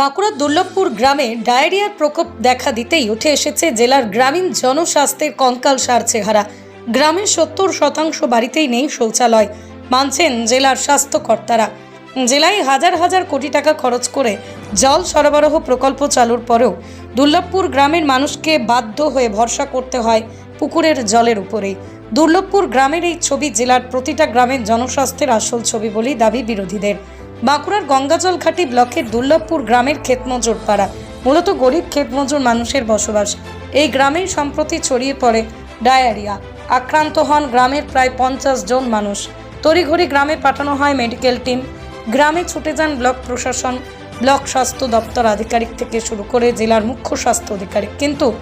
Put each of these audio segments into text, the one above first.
বাঁকুড়ার দুর্লভপুর গ্রামে ডায়রিয়ার প্রকোপ দেখা দিতেই উঠে এসেছে জেলার গ্রামীণ জনস্বাস্থ্যের কঙ্কাল সার চেহারা। গ্রামের সত্তর শতাংশ বাড়িতেই নেই শৌচালয়, মানছেন জেলার স্বাস্থ্যকর্তারা। জেলায় হাজার হাজার কোটি টাকা খরচ করে জল সরবরাহ প্রকল্প চালুর পরেও দুর্লভপুর গ্রামের মানুষকে বাধ্য হয়ে ভরসা করতে হয় পুকুরের জলের উপরেই দুর্লভপুর গ্রামের এই ছবি জেলার প্রতিটা গ্রামের জনস্বাস্থ্যের আসল ছবি বলেই দাবি বিরোধীদের। বাঁকুড়ার গঙ্গাজল ঘাটি ব্লকের দুর্লভপুর গ্রামের ক্ষেতমজুর পাড়া মূলত গরিব ক্ষেতমজুর মানুষের বসবাস। এই গ্রামেই সম্প্রতি ছড়িয়ে পড়ে ডায়ারিয়া। আক্রান্ত হন গ্রামের প্রায় পঞ্চাশ জন মানুষ। তড়িঘড়ি গ্রামে পাঠানো হয় মেডিকেল টিম। গ্রামে ছুটে যান ব্লক প্রশাসন। ব্লক স্বাস্থ্য দপ্তর আধিকারিক থেকে শুরু করে জেলার মুখ্য স্বাস্থ্য আধিকারিক কিন্তু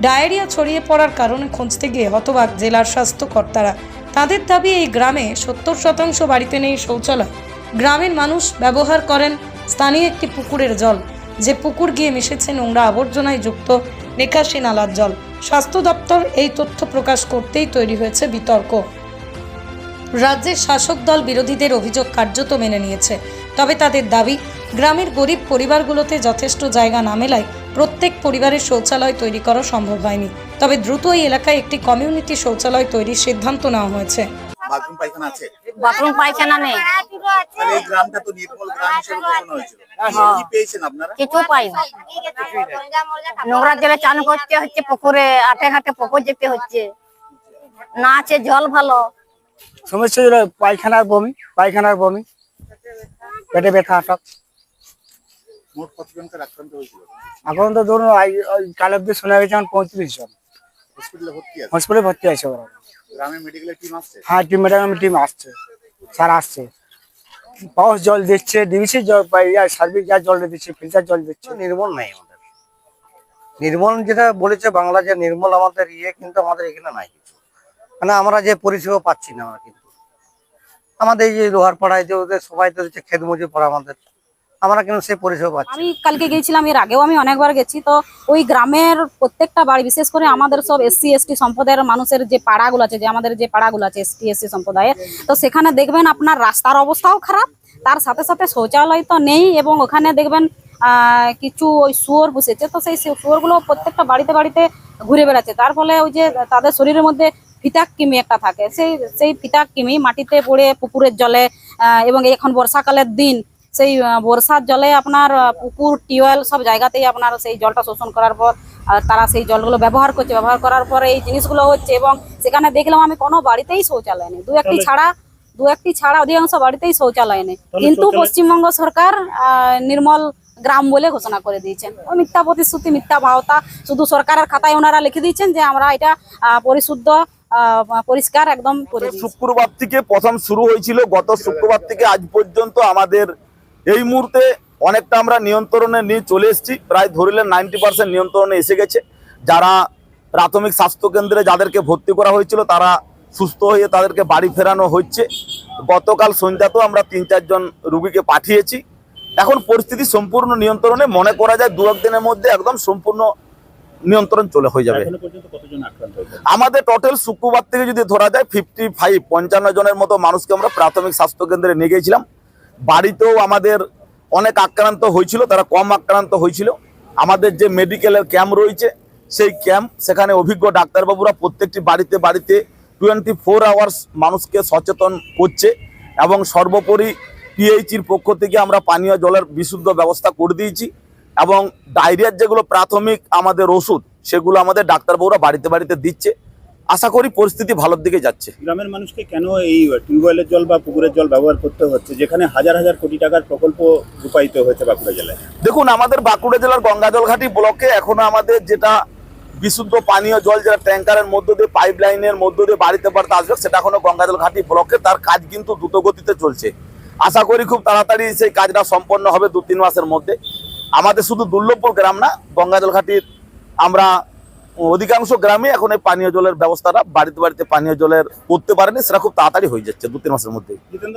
ডায়রিয়া ছড়িয়ে পড়ার কারণে খুঁজতে গিয়ে হতবাক জেলার স্বাস্থ্যকর্তারা। তাদের দাবি, এই গ্রামে সত্তর শতাংশ বাড়িতে নেই শৌচালয়। গ্রামের মানুষ ব্যবহার করেন স্থানীয় একটি পুকুরের জল। যে পুকুর গিয়ে মিশেছে নোংরা আবর্জনায় যুক্ত নিকাশি নালার জল। স্বাস্থ্য দপ্তর এই তথ্য প্রকাশ করতেই তৈরি হয়েছে বিতর্ক। রাজ্যের শাসক দল বিরোধীদের অভিযোগ কার্যত মেনে নিয়েছে। তবে তাদের দাবি, গ্রামের গরিব পরিবারগুলোতে যথেষ্ট জায়গা না মেলায় প্রত্যেক পরিবারের শৌচালয় তৈরি করা সম্ভব হয়নি। তবে দ্রুত এই এলাকায় একটি কমিউনিটি শৌচালয় তৈরির সিদ্ধান্ত নেওয়া হয়েছে। বাথরুম পায়খানা আছে। বাথরুম পায়খানা নেই। এই গ্রামটা তো নির্মল গ্রাম হিসেবে ঘোষণা হয়েছিল হ্যাঁ। কি পেয়েছেন আপনারা? কিছু পাই না। নোংরা জলে চান করতে হচ্ছে পুকুরে আটে ঘাটে পুকুর যেতে হচ্ছে। না আছে জল ভালো। সমস্যা হলো পায়খানার বমি পায়খানার বমি। পেটে ব্যথা মোট কতজনকার আক্রান্ত হয়েছিল? এখন তো ধরুন কাল অব্দি শোনা গেছে এখন পঁয়ত্রিশ জন। হসপিটালে ভর্তি আছে? হসপিটালে ভর্তি আছে ওরা। গ্রামে মেডিকেলের টিম আসছে? হ্যাঁ টিম আসছে। স্যার আসছে। পাউস জল দিচ্ছে, ডিবিসি জল সার্বিক যা জল দিচ্ছে, ফিল্টার জল দিচ্ছে। নির্মল নাই আমাদের। নির্মল যেটা বলেছে বাংলা, যে নির্মল আমাদের ইয়ে কিন্তু আমাদের এখানে নাই কিছু। মানে আমরা যে পরিষেবা পাচ্ছি না, আমরা কিন্তু। আমাদের এই যে লোহার পাড়ায় যে ওদের সবাই তো খেত মজুর পাড়া আমাদের। আমরা কিন্তু সেই পরিষেবা পাচ্ছি আমি কালকে গিয়েছিলাম, এর আগেও আমি অনেকবার গেছি, তো ওই গ্রামের প্রত্যেকটা বাড়ি, বিশেষ করে আমাদের সব এসসি, এসটি সম্প্রদায়ের মানুষের যে পাড়াগুলো আছে, যে আমাদের যে পাড়াগুলো আছে, এসটি, এসসি সম্প্রদায়ের, তো সেখানে দেখবেন আপনার রাস্তার অবস্থাও খারাপ, তার সাথে সাথে শৌচালয় তো নেই এবং ওখানে দেখবেন কিছু ওই শুয়োর বসেছে, তো সেই শুয়োরগুলো প্রত্যেকটা বাড়িতে বাড়িতে ঘুরে বেড়াচ্ছে, তার ফলে ওই যে তাদের শরীরের মধ্যে ফিতাক কিমি একটা থাকে, সেই সেই ফিতাক কিমি মাটিতে পড়ে পুকুরের জলে এবং এখন বর্ষাকালের দিন সেই বর্ষার জলে আপনার পুকুর টিউবওয়েল সব জায়গাতেই আপনার সেই জলটা শোষণ করার পর তারা সেই জলগুলো ব্যবহার করছে। ব্যবহার করার পর এই জিনিসগুলো হচ্ছে এবং সেখানে দেখলাম আমি কোনো বাড়িতেই শৌচালয় নেই। দু একটি ছাড়া দু একটি ছাড়া অধিকাংশ বাড়িতেই শৌচালয় নেই। কিন্তু পশ্চিমবঙ্গ সরকার নির্মল গ্রাম বলে ঘোষণা করে দিয়েছেন। ওই মিথ্যা প্রতিশ্রুতি মিথ্যা ভাওতা শুধু সরকারের খাতায় ওনারা লিখে দিয়েছেন যে আমরা এটা পরিশুদ্ধ আহ, পরিষ্কার একদম শুক্রবার থেকে প্রথম শুরু হয়েছিল। গত শুক্রবার থেকে আজ পর্যন্ত আমাদের এই মুহূর্তে অনেকটা আমরা নিয়ন্ত্রণে নিয়ে চলে এসেছি। প্রায় ধরিলেন নাইনটি পার্সেন্ট নিয়ন্ত্রণে এসে গেছে। যারা প্রাথমিক স্বাস্থ্য কেন্দ্রে যাদেরকে ভর্তি করা হয়েছিল তারা সুস্থ হয়ে তাদেরকে বাড়ি ফেরানো হচ্ছে। গতকাল সন্ধ্যাতেও আমরা তিন চারজন রুগীকে পাঠিয়েছি। এখন পরিস্থিতি সম্পূর্ণ নিয়ন্ত্রণে। মনে করা যায় দু একদিনের মধ্যে একদম সম্পূর্ণ নিয়ন্ত্রণ চলে হয়ে যাবে। আমাদের টোটাল শুক্রবার থেকে যদি ধরা যায় ফিফটি ফাইভ পঞ্চান্ন জনের মতো মানুষকে আমরা প্রাথমিক স্বাস্থ্য কেন্দ্রে নিয়ে গিয়েছিলাম। বাড়িতেও আমাদের অনেক আক্রান্ত হয়েছিল, তারা কম আক্রান্ত হয়েছিল। আমাদের যে মেডিকেলের ক্যাম্প রয়েছে, সেই ক্যাম্প সেখানে অভিজ্ঞ ডাক্তারবাবুরা প্রত্যেকটি বাড়িতে বাড়িতে টোয়েন্টি ফোর আওয়ার্স মানুষকে সচেতন করছে এবং সর্বোপরি পিএইচির পক্ষ থেকে আমরা পানীয় জলের বিশুদ্ধ ব্যবস্থা করে দিয়েছি এবং ডায়রিয়ার যেগুলো প্রাথমিক আমাদের ওষুধ, সেগুলো আমাদের ডাক্তারবাবুরা বাড়িতে বাড়িতে দিচ্ছে। আশা করি পরিস্থিতি ভালোর দিকে যাচ্ছে। গ্রামের মানুষকে কেন এই টিউবওয়েলের জল বা পুকুরের জল ব্যবহার করতে হচ্ছে? যেখানে হাজার হাজার কোটি টাকার প্রকল্প রূপায়িত হয়েছে বাঁকুড়া জেলায়। দেখুন আমাদের বাঁকুড়া জেলার গঙ্গাজলঘাটি ব্লকে এখনও আমাদের যেটা বিশুদ্ধ পানীয় জল যেটা ট্যাঙ্কারের মধ্য দিয়ে পাইপ লাইনের মধ্য দিয়ে বাড়িতে বাড়িতে আসবে সেটা এখনও গঙ্গাজলঘাটি ব্লকে তার কাজ কিন্তু দ্রুত গতিতে চলছে। আশা করি খুব তাড়াতাড়ি সেই কাজটা সম্পন্ন হবে দু তিন মাসের মধ্যে। আমাদের শুধু দুর্লভপুর গ্রাম না গঙ্গাজলঘাটির আমরা অধিকাংশ গ্রামে এখন এই পানীয় জলের ব্যবস্থাটা বাড়িতে বাড়িতে পানীয় জলের করতে পারেনি, সেটা খুব তাড়াতাড়ি হয়ে যাচ্ছে দু তিন মাসের জিতেন্দ্র